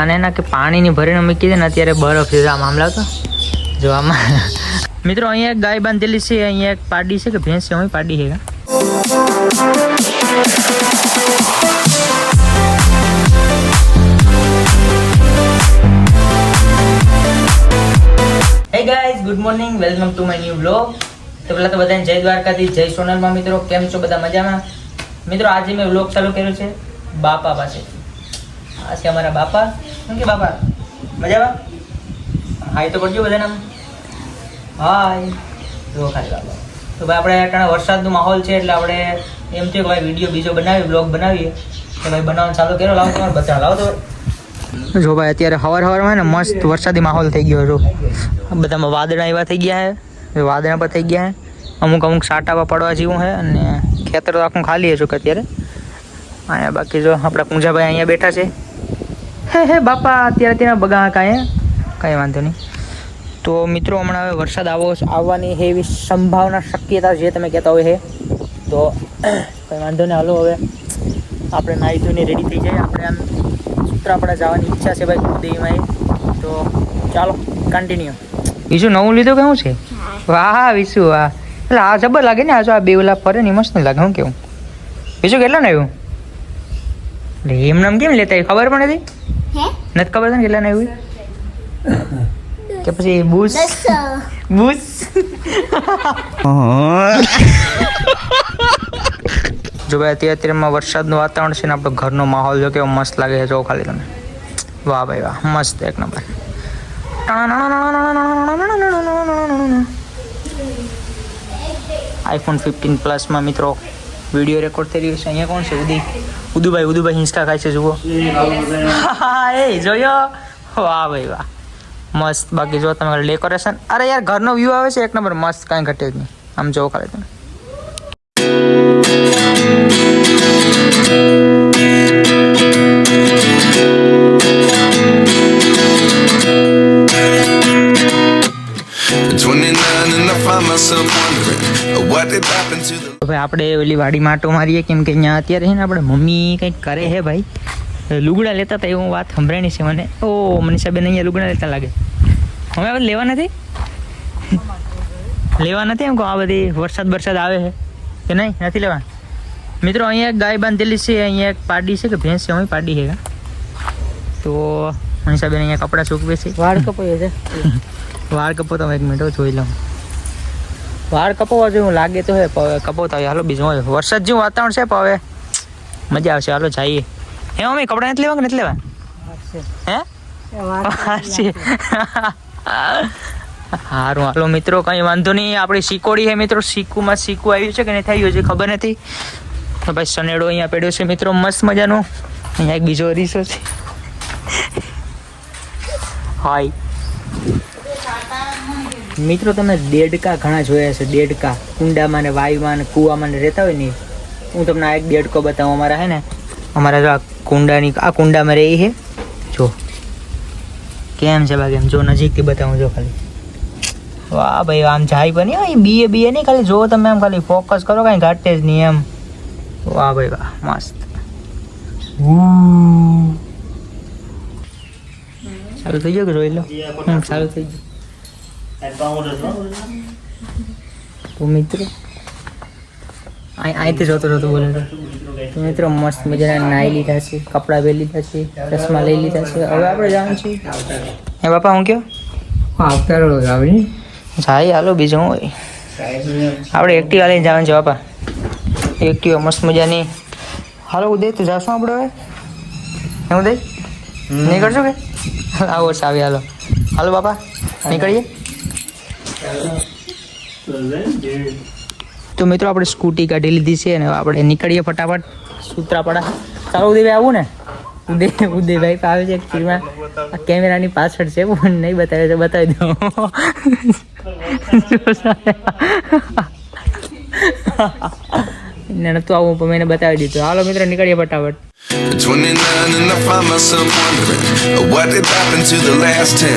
અને એના કે પાણીની ભરીને મૂકી દે ને અત્યારે બરફ છે. આ મામલા તો જો આમાં. મિત્રો, અહીંયા એક ગાય બાંધેલી છે. અહીંયા એક પાડી છે કે ભેંસ છે? અહીં પાડી છે? Hey guys good morning welcome to my new blog તો પહેલાં તો બધાને જય દ્વારકાથી જય સોનલમાં મિત્રો. કેમ છો? બધા મજામાં? મિત્રો, આજે મેં વ્લોગ ચાલુ કર્યો છે. બાપા પાસે. આ છે અમારા બાપા. શું કે બાપા, મજામાં? હાય તો પડજો બધાને હાય. જો ખાલી બાપા. તો ભાઈ આપણે અટાણે વરસાદનો માહોલ છે એટલે આપણે એમ થયું કે ભાઈ વીડિયો બીજો બનાવીએ, બ્લોગ બનાવીએ. તો ભાઈ બનાવવાનું ચાલુ કર્યો, લાવો તમારે, બતાવો, લાવો તો. જો ભાઈ અત્યારે હવાર હવારમાં ને મસ્ત વરસાદી માહોલ થઈ ગયો જો. બધામાં વાદળા એવા થઈ ગયા છે. વાદળા પણ થઈ ગયા છે. અમુક અમુક સાટાવા પડવા જેવું છે અને ખેતર તો આખું ખાલી છે કે અત્યારે. અહીંયા બાકી જો આપણા પૂંજાભાઈ અહીંયા બેઠા છે. હે હે બાપા અત્યારે ત્યાં બગા કાંઈ કાંઈ વાંધો નહીં. તો મિત્રો હમણાં હવે વરસાદ આવો આવવાની એવી સંભાવના શક્યતા જે તમે કહેતા હોય હે તો કંઈ વાંધો નહીં હાલો હવે આપણે નાહી ધોઈને રેડી થઈ જાય આપણે આમ સૂત્રાપાડા જવાની ઈચ્છા છે ભાઈ દેવીમાં તો ચાલો કન્ટિન્યુ બીજું નવું લીધું કેવું છે? વાહ હા વિશુ વાહ. એટલે આ જબર લાગે ને આ જો આ બેવલા ફરે ને મસ્ત લાગે હું કેવું? બીજું કેટલા ને આવ્યું એટલે એમ નામ કેમ લેતા? ખબર પણ નથી? હે? નથી ખબર છે ને કેટલા નહીં હોય કે પછી બુસ? બુસ? જો ભાઈ અત્યારે અત્યારમાં વરસાદનું વાતાવરણ છે ને આપણો ઘરનો માહોલ જો કેવો મસ્ત લાગે છે જો ખાલી તમે. વાહ ભાઈ વાહ મસ્ત એક નંબર. આઈફોન ફિફ્ટીન પ્લસમાં મિત્રો વીડિયો રેકોર્ડ થઈ રહ્યો છે. અહીંયા કોણ છે ઉદી? ઉદુભાઈ ઉદુભાઈ હિંચકા ખાય છે, જુઓ. એ જોયો? વાહ ભાઈ વાહ. મસ્ત. બાકી જો તમે ડેકોરેશન અરે યાર, ઘરનો વ્યૂ આવે છે, એક નંબર મસ્ત, કાંઈ ઘટે જ નહીં. આમ જોવો ખાલી તમે. આપણે ઓલી વાડીમાં આટો મારીએ કેમ કે અહીંયા અત્યારે છે ને આપણે મમ્મી કંઈક કરે છે ભાઈ. લુગડા લેતા હતા એવું વાત સંભળાણી છે મને. ઓ મનીષાબેન અહીંયા લુગડા લેતા લાગે. હવે હવે લેવા નથી? લેવા નથી એમ કહો આ બધી વરસાદ વરસાદ આવે છે. કે નહીં? નથી લેવા? મિત્રો અહીંયા એક ગાય બાંધેલી છે અહીંયા એક પાડી છે કે ભેંસ છે અહીં પાડી છે. તો મનીષાબેન અહીંયા કપડાં સૂકવે છે. વાળ કપાય છે વાળ કપો તમે એક મિનિટ જોઈ લઉં. વાળ કપાવવા જેવું લાગે તો હે કપાવતા હોય. હાલો બીજું હોય. વરસાદ જેવું વાતાવરણ છે પણ હવે મજા આવશે. હાલો જઈએ. હે મમ્મી કપડાં નથી લેવા કે નથી લેવા હે? સારું હાલો મિત્રો કંઈ વાંધો નહીં. આપણી શીકોડી હે મિત્રો. શીકુમાં શીકુ આવ્યું છે કે નહીં થયું છે ખબર નથી. તો ભાઈ સનેડો અહીંયા પડ્યો છે મિત્રો મસ્ત મજાનો. અહીંયા એક બીજો અરીસો છે. હાય મિત્રો, તમે દેડકા ઘણા જોયા છે દેડકા કુંડામાં ને વાયુમાં ને કૂવામાં ને રહેતા હોય ને હું તમને આ એક દેડકો બતાવું. અમારા હે ને, અમારા જો આ કુંડાની, આ કુંડામાં રહી છે જો. કેમ છે બાકી એમ? જો નજીકથી બતાવું, જો ખાલી. વાહ ભાઈ, આમ જાય બની હોય બીએ બીએ નહીં, ખાલી જો તમે આમ ખાલી ફોકસ કરો, કાંઈ ઘાટે જ નહીં એમ. વાહ ભાઈ, વાહ, મસ્ત. સારું થઈ ગયો કે જોઈ લો? ચાલુ થઈ ગયું. તો મિત્રો? અહીં અહીંથી જોતો જોતો બોલે તો. મિત્રો મસ્ત મજાના નાહી લીધા છે કપડાં પહેરી લીધા છે ચશ્મા લઈ લીધા છે. હવે આપણે જવાનું છે. હે બાપા હું કયો? આવતા રહો આવી હાલો બીજું હું આપણે એક્ટિવા લઈને જવાનું છે બાપા. એક્ટિવા મસ્ત મજાની. હાલો ઉદય તો જાશું આપણે હવે? હે ઉદય? નીકળશો કે? આવો સાવી હાલો. હાલો બાપા નીકળીએ? તો મિત્રો આપણે સ્કૂટી કાઢી લીધી છે અને આપણે નીકળીએ ફટાફટ. સૂત્રાપાડા. ચાલો ઉદયભાઈ આવું ને? ઉદય ઉદયભાઈ આવે છે એકચ્યુઅલીમાં આ કેમેરાની પાછળ છે પણ નહીં બતાવે તો બતાવી દો એને નતું આવું પણ મેં એને બતાવી દીધું હાલો મિત્રો નીકળીએ ફટાફટ At 29 and I find myself wondering uh, what did happen to the last 10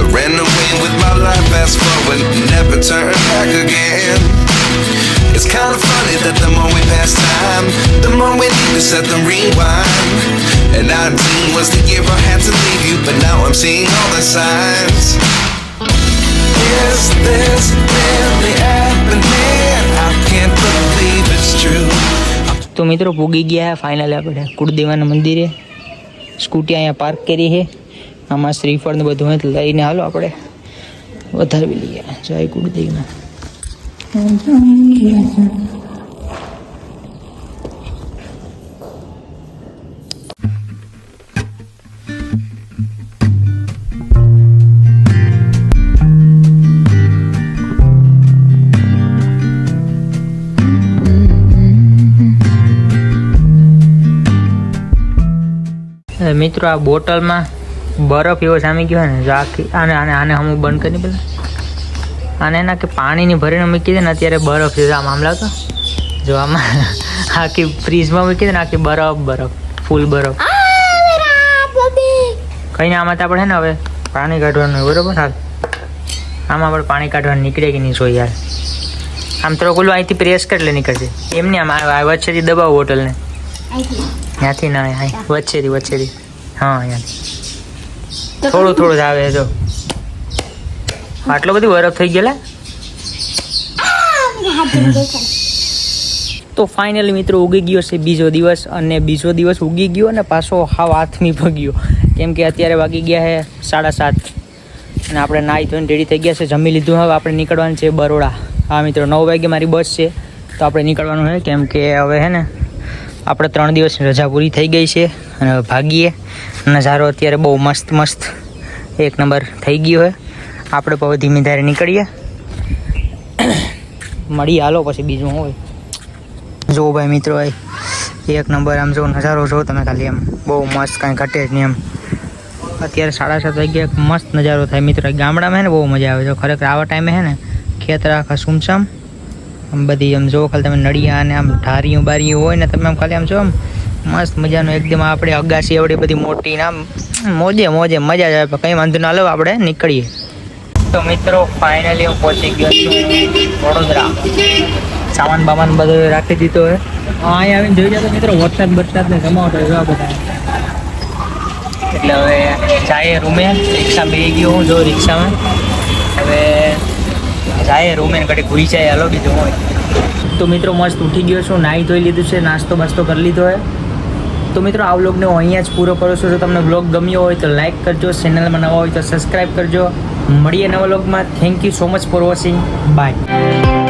I ran away with my life fast forward never turn back again It's kind of funny that the more we pass time the more we need to set the rewind મિત્રો પૂગી ગયા final આપણે. કુળદેવાના મંદિરે. Scooty અહીંયા park કરી છે. આમાં શ્રીફળ ને બધું લઈને હાલો આપણે. વધારવી લઈએ. જય કુળદેવમાં મિત્રો આ બોટલમાં બરફ એવો સામી ગયો ને જો આખી આને આને આને હમું બંધ કરી પેલા. આને એના કે પાણીની ભરીને મૂકી દે ને અત્યારે બરફ છે. આ મામલા તો જો આમાં આખી ફ્રીજમાં મૂકી દે ને આખી બરફ બરફ. ફૂલ બરફ. કઈ આમાં તો આપણે છે ને હવે પાણી કાઢવાનું બરોબર? હાલ. આમાં આપણે પાણી કાઢવાનું નીકળે કે નહીં જોઈએ યાર. આમ તો ઓલું અહીંથી પ્રેસ કરી લે નીકળશે એમ નહીં આમ વચ્ચેથી દબાવો બોટલને. ત્યાંથી ના અહીં વચ્ચેથી વચ્ચેથી. હા અહીંયાથી થોડું થોડું જ આવે જો. આટલો બધી બરફ થઈ ગયેલા? તો ફાઇનલી મિત્રો ઉગી ગયો છે બીજો દિવસ અને બીજો દિવસ ઉગી ગયો અને પાછો હાવ હાથમી ભગ્યો. કેમ કે અત્યારે વાગી ગયા છે સાડા સાત. અને આપણે નાહી ધોઈને રેડી થઈ ગયા છે. જમી લીધું હવે આપણે નીકળવાનું છે બરોડા. હા મિત્રો નવ વાગે મારી બસ છે. તો આપણે નીકળવાનું છે કેમ કે હવે હે ને આપણે ત્રણ દિવસની રજા પૂરી થઈ ગઈ છે અને ભાગીએ. નજારો અત્યારે બહુ મસ્ત મસ્ત એક નંબર થઈ ગયો છે. આપણે પવે ધીમી ધારે નીકળીએ. મળીએ હાલો પછી બીજું હોય. જો ભાઈ મિત્રો ભાઈ એક નંબર આમ જો નજારો જો તમે ખાલી એમ બહુ મસ્ત કાંઈ ઘટે જ નહીં એમ. અત્યારે સાડા સાત વાગ્યા મસ્ત નજારો થાય. મિત્રો, ગામડામાં હે ને બહુ મજા આવે છે. ખરેખર આવા ટાઈમે હે ને ખેતર આખા સુમસામ આમ બધી આમ જો ખાલી તમે નડિયા અને આમ ઢારીયું બારીયું હોય ને તમે આમ ખાલી આમ જો આમ મસ્ત મજાનું એકદમ આપણે અગાસી એવડી બધી મોટી ને આમ મોજે મોજે મજા જ આવે કંઈ વાંધો ના લો આપણે નીકળીએ. તો મિત્રો ફાઇનલી હું પહોંચી ગયો છું વડોદરા. સામાન બામાન બધો રાખી દીધો હે. અહીંયા આવીને જોઈ જાય તો મિત્રો વરસાદ વરસાદને જમાવટ એવા બધા એટલે હવે જાય રૂમે. રિક્ષા બેસી ગયો હું જો રિક્ષામાં. હવે જાય, રૂમે ઘડી ઘૂઈ જાય, હલો બીજું હોય. તો મિત્રો, મસ્ત ઉઠી ગયો છું, નાહી ધોઈ લીધું છે, નાસ્તો બાસ્તો કરી લીધો હોય તો મિત્રો, આ વ્લોગને હું અહીંયા જ પૂરો કરું છું. જો તમને વ્લોગ ગમ્યો હોય તો લાઈક કરજો ચેનલમાં નવા હોય તો સબસ્ક્રાઈબ કરજો. મળીએ નવા વ્લોગમાં. Thank you so much for watching bye